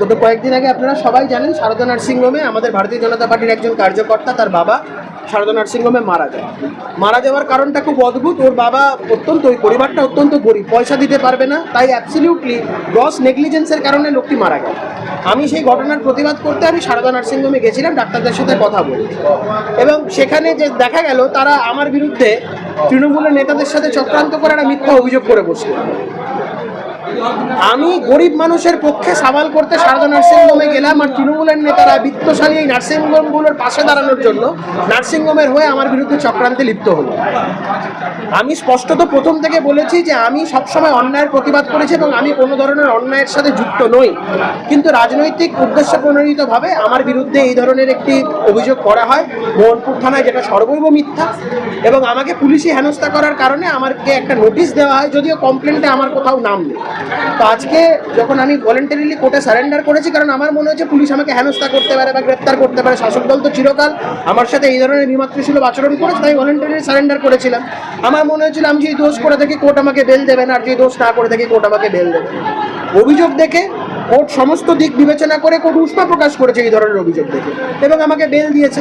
গত কয়েকদিন আগে আপনারা সবাই জানেন সারদা নার্সিংহোমে আমাদের ভারতীয় জনতা পার্টির একজন কার্যকর্তা, তার বাবা সারদা নার্সিংহোমে মারা যায়। মারা যাওয়ার কারণটা খুব অদ্ভুত, ওর বাবা অত্যন্ত, ওই পরিবারটা অত্যন্ত গরিব, পয়সা দিতে পারবে না, তাই অ্যাবসলিউটলি গ্রস নেগলিজেন্সের কারণে লোকটি মারা গেল। আমি সেই ঘটনার প্রতিবাদ করতে আমি সারদা নার্সিংহোমে গেছিলাম, ডাক্তারদের সাথে কথা বলি। এবং সেখানে যে দেখা গেল, তারা আমার বিরুদ্ধে তৃণমূলের নেতাদের সাথে চক্রান্ত করে একটা মিথ্যা অভিযোগ করে বসল। আমি গরিব মানুষের পক্ষে সামাল করতে সারদা নার্সিংহোমে গেলাম আর তৃণমূলের নেতারা বিত্তশালী এই নার্সিংহোমগুলোর পাশে দাঁড়ানোর জন্য নার্সিংহোমের হয়ে আমার বিরুদ্ধে চক্রান্তে লিপ্ত হলো। আমি স্পষ্টত প্রথম থেকে বলেছি যে আমি সবসময় অন্যায়ের প্রতিবাদ করেছি এবং আমি কোনো ধরনের অন্যায়ের সাথে যুক্ত নই। কিন্তু রাজনৈতিক উদ্দেশ্য প্রণোদিতভাবে আমার বিরুদ্ধে এই ধরনের একটি অভিযোগ করা হয়। মোহনপুর থানায় যেটা সর্বৈব মিথ্যা এবং আমাকে পুলিশি হেনস্থা করার কারণে আমাকে একটা নোটিশ দেওয়া হয়, যদিও কমপ্লেন্টে আমার কোথাও নাম নেই। তো আজকে যখন আমি ভলেন্টারিলি কোর্টে সারেন্ডার করেছি, কারণ আমার মনে হচ্ছে পুলিশ আমাকে হেনস্থা করতে পারে বা গ্রেপ্তার করতে পারে, শাসক দল তো চিরকাল আমার সাথে এই ধরনের বিমাতৃসুলভ আচরণ করেছে, তাই ভলেন্টারি সারেন্ডার করেছিলাম। আমার মনে হয়েছিল, আমি যদি দোষ করে থাকি কোর্ট আমাকে বেল দেবে না, আর যদি দোষ না করে থাকি কোর্ট আমাকে বেল দেবে অভিযোগ দেখে কোর্ট সমস্ত দিক বিবেচনা করে কোর্ট উষ্মা প্রকাশ করেছে এই ধরনের অভিযোগ দেখে, এবং আমাকে বেল দিয়েছে।